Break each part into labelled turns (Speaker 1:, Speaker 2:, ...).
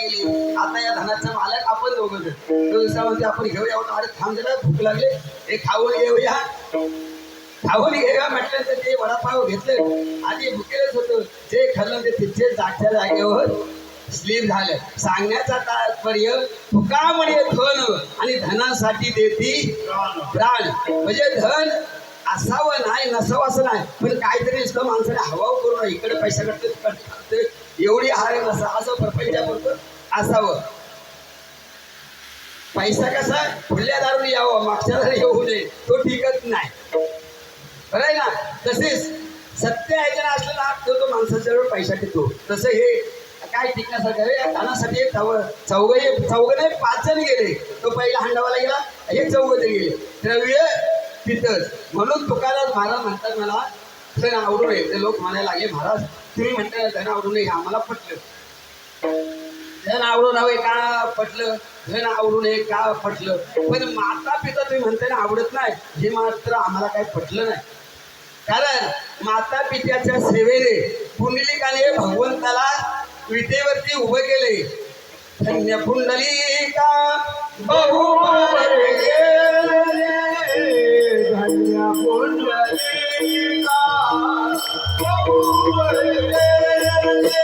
Speaker 1: गेली. आता या धनाचा मालक आपण दोघं जण. तो दुसरा म्हणते आपण घेऊया. होतो अरे थांब जरा भूक लागले. हे खाऊन घेऊया. खाऊन घेऊया म्हटलं तर ते वडापाव घेतलं. आधी भुकेलच होतं. जे खाल्लं ते तिथे जागच्या जागेवर स्लीप झालं. सांगण्याचा तात्पर्य तुका म्हणे धन आणि धनासाठी देती प्राण. म्हणजे धन असावं नाही नसावं असं नाही. पण काहीतरी नुसतं माणसाने हवा करून इकडे पैसा करते एवढी हार नसा असं प्रपंचापुरतं असावं. पैसा कसा? फुडल्या दारून यावं. मागच्या दारून येऊ नये. तो टिकत नाही. बरं आहे ना? तसेच सत्य ऐकणं असलेला तो तो माणसाच्यावर पैसा टिकतो. तसं हे काय टिकण्यासारखं अरे या धानासाठी एक चौघ चौघ नाही पाच जण गेले. तो पहिला हंडावाला गेला हे चौघ जण गेले. द्रव्य तिथंच. म्हणून तुकाराम महाराज म्हणतात मला धन आवडू नये. ते लोक म्हणायला लागले महाराज तुम्ही म्हणता धन आवडू नये. हे आम्हाला पटलं. धन आवडून हवे का पटलं धन आवडून हे का पटलं पण माता पिता तुम्ही म्हणताय ना आवडत नाही. हे मात्र आम्हाला काही पटलं नाही. कारण माता पित्याच्या सेवेने पुंडलिकाने भगवंताला विटेवरती उभं केले. धन्य पुंडलिका बहुबर धन्य पुंडलिका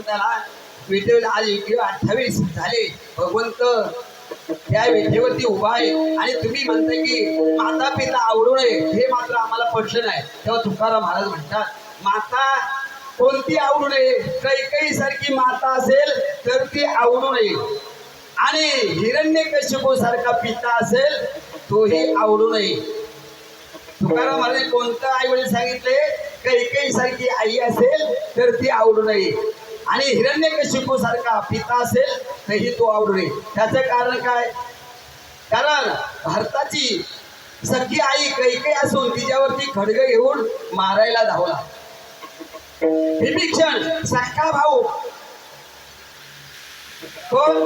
Speaker 1: भगवंताला विठेवर आज विठे अठ्ठावीस झाले. भगवंत त्या विद्येवरती उभा आहे. आणि तुम्ही म्हणताय की माता पिता आवडू नये. हे मात्र आम्हाला पटलं नाही. तेव्हा तुकाराम महाराज म्हणतात माता कोणती आवडू नये? कैकई सारखी माता असेल तर ती आवडू नये. आणि हिरण्य सारखा पिता असेल तोही आवडू नये. तुकाराम महाराज कोणतं आई वडील सांगितले? कैकेयी सारखी आई असेल तर ती आवडू नये. आणि हिरण्यकशिपू सारखा पिता असेल तरी तो आवडू त्याचं कारण काय? कारण भारताची सखी आई कैकेयी असून तिच्यावरती खडग घेऊन मारायला धावला विभीषण सख्खा भाऊ. कोण?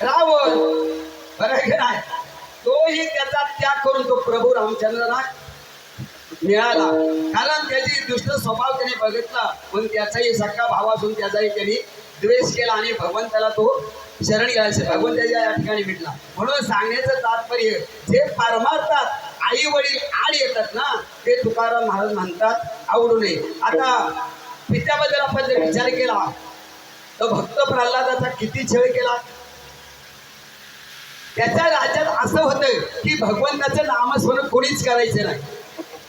Speaker 1: रावण. बरं आहे नाही? तोही त्याचा त्याग करून तो प्रभू रामचंद्राला मिळाला. कारण त्याची दुष्ट स्वभाव त्याने बघितला. पण त्याचाही सक्का भाव असून त्याचाही त्यांनी द्वेष केला आणि भगवंताला तो शरण घ्यायचे भगवंताच्या या ठिकाणी भेटला. म्हणून सांगण्याचं तात्पर्य जे परमार्थात आई वडील आड येतात ना ते तुकाराम महाराज म्हणतात आवडू नये. आता पित्याबद्दल आपण जर विचार केला तर भक्त प्रल्हादाचा किती छळ केला? त्याच्या राज्यात असं होतं की भगवंताचं नामस्मरण कोणीच करायचं नाही.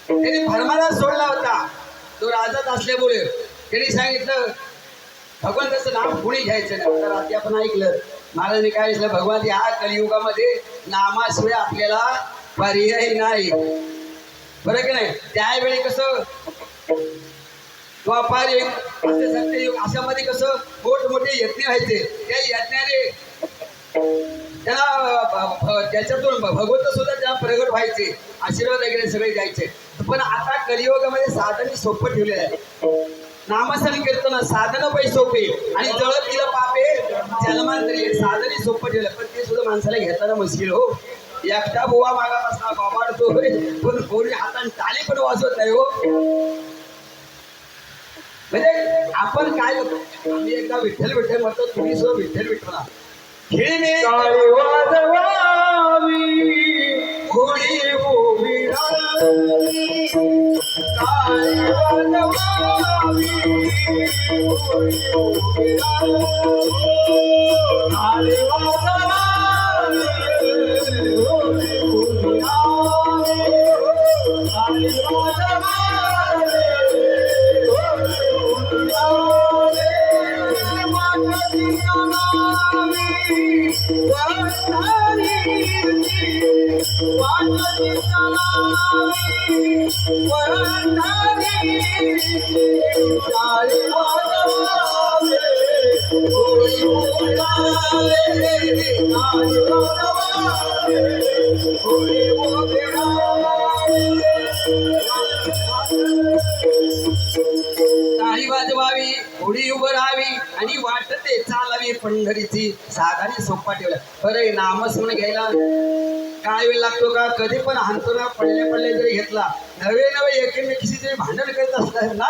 Speaker 1: त्यांनी भरमाला सोडला होता. तो राजात असल्यामुळे त्यांनी सांगितलं भगवंताचं नाम कोणी घ्यायचं नाही. तर आधी आपण ऐकलं महाराजांनी काय म्हटलं भगवान या कलियुगामध्ये नामाशिवाय आपल्याला पर्याय नाही. बरं की नाही? त्यावेळी कसं? द्वापार असं सत्ययुग अशामध्ये कसं मोठमोठे यज्ञ व्हायचे. त्या यज्ञाने त्याला त्याच्यातून भगवंत सुद्धा त्या प्रगट व्हायचे आशीर्वाद वगैरे सगळे द्यायचे. पण आता कलियुगामध्ये साधन सोपं ठेवलेलं आहे. नामसन कीर्तन साधन पै सोपे. आणि जळत दिलं पापे जन्मांतरी साधने सोपं ठेवलं. पण ते सुद्धा माणसाला घेताना मुश्किल हो. एकटा बुवा मागापासून बाबाडतो पण कोणी हाताने टाली पण वाजवत नाही हो. म्हणजे आपण काय करतो आम्ही एकदा विठ्ठल विठ्ठल म्हणतो तुम्ही सुद्धा विठ्ठल विठ्ठला
Speaker 2: हिरवी वाजवावी?
Speaker 1: घोडी उभी राहावी काळी टाळी वाजवावी होडी उभं राहावी आणि वाटते चालावी पंढरीची. साधाने सोपा ठेवला. बरं नामस्मरण घ्यायला. काय वेळ लागतो का? कधी पण हाणतो ना पडले पडले जरी घेतला नवे नवे एकमेकीशी जरी भांडण करत असतात ना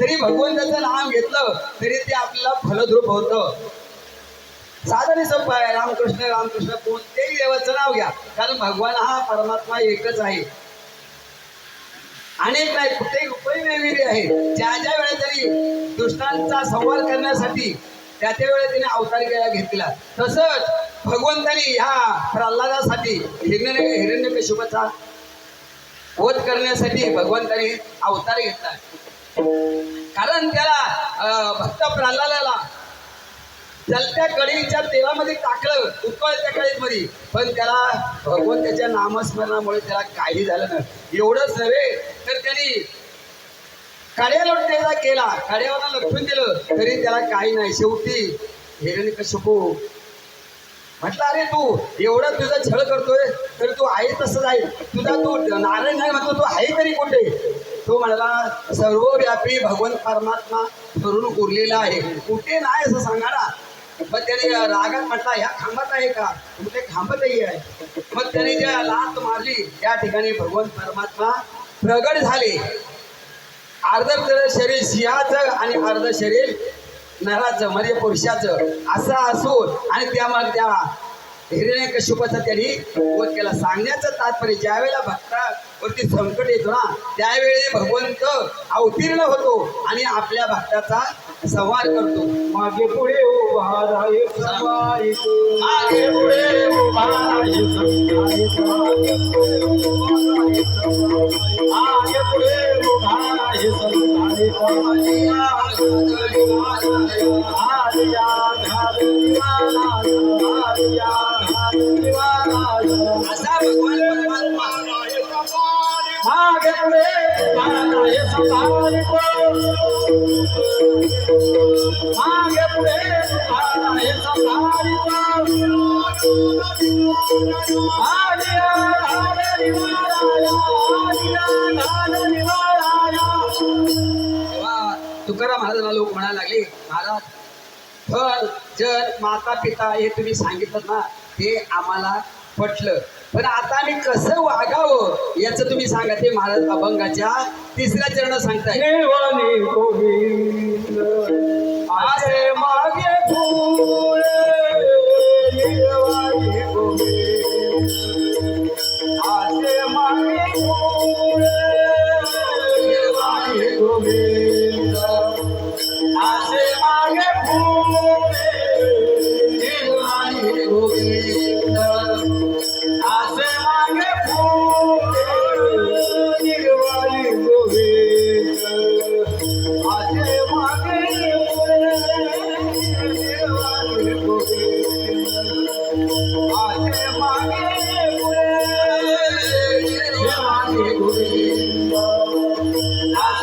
Speaker 1: तरी भगवंताचं नाम घेतलं तरी ते आपल्याला फलद्रूप होतं. साधन संप आहे रामकृष्ण रामकृष्ण कोणत्याही देवाचं नाव घ्या. कारण भगवान हा परमात्मा एकच आहे. अनेक नाही कुठेही रुपये वेगवेगळे आहे ज्या ज्या वेळेस तरी दुष्टांचा संवाद करण्यासाठी त्या त्या वेळेस तिने अवतार केला घेतला. तसंच भगवंतानी ह्या प्रल्हादासाठी हिरण्य हिरण्यकशिपाचा वध करण्यासाठी भगवंतानी अवतार घेतला. कारण त्याला भक्त प्रल्हादाला जलत्या कढईच्या तेलामध्ये टाकलं उकळत्या कळीमध्ये पण त्याला भगवंताच्या नामस्मरणामुळे त्याला काही झालं नाही. एवढंच नव्हे तर त्यांनी काड्या लोटण्याचा केला. कड्यावर लटकून दिलं तरी त्याला काही नाही. शेवटी हिरण्य कशपू म्हटलं अरे तू एवढं तुझा छळ करतोय तर तू आहे तसंच आहे तुझा तू नारायण नाही म्हणतो तू आहे तरी कुठे? तो म्हणाला सर्वव्यापी भगवंत परमात्मा करून उरलेला आहे. कुठे नाही असं सांगा ना मग त्याने रागात म्हटला ह्या खांबात आहे का? कुठे खांबातही आहे. मग त्याने ज्या लात मारली त्या ठिकाणी भगवंत परमात्मा प्रगट झाले. अर्ध शरीर सिंहाचं आणि अर्ध शरीर नराचं म्हणजे पुरुषाचं असं असून आणि त्यामध्ये त्या हिरण्य कश्यपाचा त्यांनी वध केला. सांगण्याचं तात्पर्य ज्यावेळेला भक्तावरती संकट येतो ना त्यावेळी भगवंत अवतीर्ण होतो आणि आपल्या भक्ताचा संवाद करतो.
Speaker 2: मागे पुढे उभा
Speaker 1: मागे पुढे
Speaker 2: उभा मागे पुढे ஆடியா நாட நிவாராயா ஆடியா நாட நிவாரா
Speaker 1: तेव्हा तुकाराम महाराजांना लोक म्हणायला लागले महाराज फळ जर माता पिता हे तुम्ही सांगितलं ना ते आम्हाला पटलं. पण आता आम्ही कसं वागावं याचं तुम्ही सांगा ते महाराज अभंगाच्या तिसऱ्या चरण सांगताय.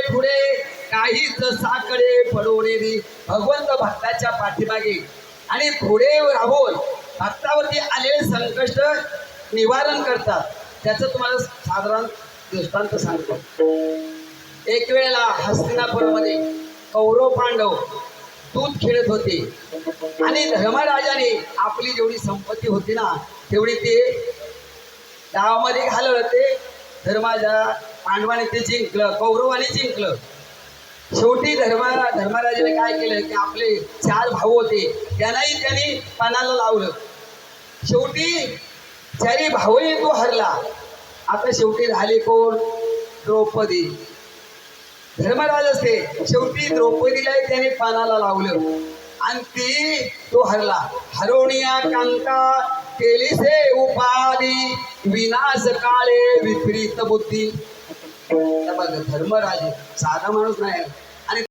Speaker 1: निर्वाणी पुढे काहीच साकडे पडवलेली भगवंत भक्ताच्या पाठीमागे आणि पुढे राहून भक्तावरती आलेले संकष्ट निवारण करतात. त्याचं तुम्हाला साधारण दृष्टांत सांगतो. एक वेळेला हस्तिनापूरमध्ये कौरव पांडव दूध खेळत होते. आणि धर्मराजाने आपली जेवढी संपत्ती होती ना तेवढी ते गावामध्ये घालवलं ते धर्माजा पांडवाने ते जिंकलं कौरवाने जिंकलं. शेवटी धर्मा धर्मराजाने काय केलं की आपले चार भाऊ होते त्यांनाही त्यांनी पानाला लावलं. शेवटी चारी भाऊही तो हरला आता शेवटी झाले कोण? द्रौपदी. धर्मराज असते शेवटी द्रौपदीलाही त्याने पानाला लावलं. आणि ती तो हरला. हरवणिया कांता केली से उपाधी विनाश काळे विपरीत बुद्धी. त्या बघ धर्मराज साधा माणूस नाही.